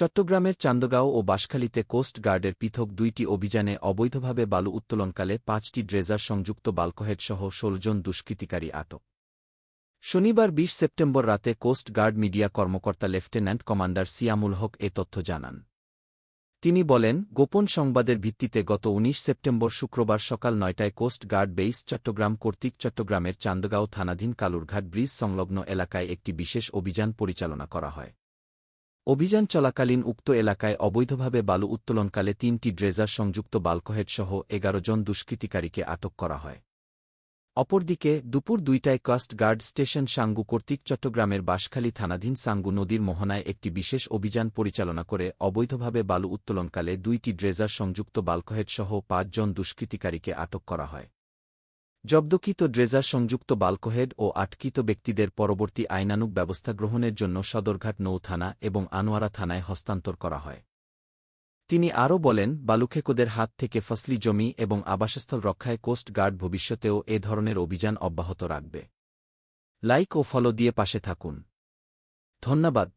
চট্টগ্রামের চান্দগাঁও ও বাঁশখালীতে কোস্ট গার্ডের পৃথক দুইটি অভিযানে অবৈধভাবে বালু উত্তোলনকালে পাঁচটি ড্রেজার সংযুক্ত বাল্কহেডসহ ষোলো জন দুষ্কৃতিকারী আটক। শনিবার ২০ সেপ্টেম্বর রাতে কোস্ট গার্ড মিডিয়া কর্মকর্তা লেফটেন্যান্ট কমান্ডার সিয়ামুল হক এ তথ্য জানান। তিনি বলেন, গোপন সংবাদের ভিত্তিতে গত ১৯ সেপ্টেম্বর শুক্রবার সকাল নয়টায় কোস্ট গার্ড বেইস চট্টগ্রাম কর্তৃক চট্টগ্রামের চান্দগাঁও থানাধীন কালুরঘাট ব্রিজ সংলগ্ন এলাকায় একটি বিশেষ অভিযান পরিচালনা করা হয়। অভিযান চলাকালীন উক্ত এলাকায় অবৈধভাবে বালু উত্তোলনকালে তিনটি ড্রেজার সংযুক্ত বাল্কহেডসহ এগারো জন দুষ্কৃতিকারীকে আটক করা হয়। অপরদিকে, দুপুর দুইটায় কোস্ট গার্ড স্টেশন সাঙ্গু কর্তৃক চট্টগ্রামের বাঁশখালী থানাধীন সাঙ্গু নদীর মোহনায় একটি বিশেষ অভিযান পরিচালনা করে অবৈধভাবে বালু উত্তোলনকালে দুইটি ড্রেজার সংযুক্ত বাল্কহেডসহ পাঁচজন দুষ্কৃতিকারীকে আটক করা হয়। জব্দকৃত ড্রেজার সংযুক্ত বাল্কহেড ও আটকিত ব্যক্তিদের পরবর্তী আইনানুগ ব্যবস্থা গ্রহণের জন্য সদরঘাট নৌ থানা এবং আনোয়ারা থানায় হস্তান্তর করা হয়। তিনি আরও বলেন, বালুখেকোদের হাত থেকে ফসলি জমি এবং আবাসস্থল রক্ষায় কোস্ট গার্ড ভবিষ্যতেও এ ধরনের অভিযান অব্যাহত রাখবে। লাইক ও ফলো দিয়ে পাশে থাকুন। ধন্যবাদ।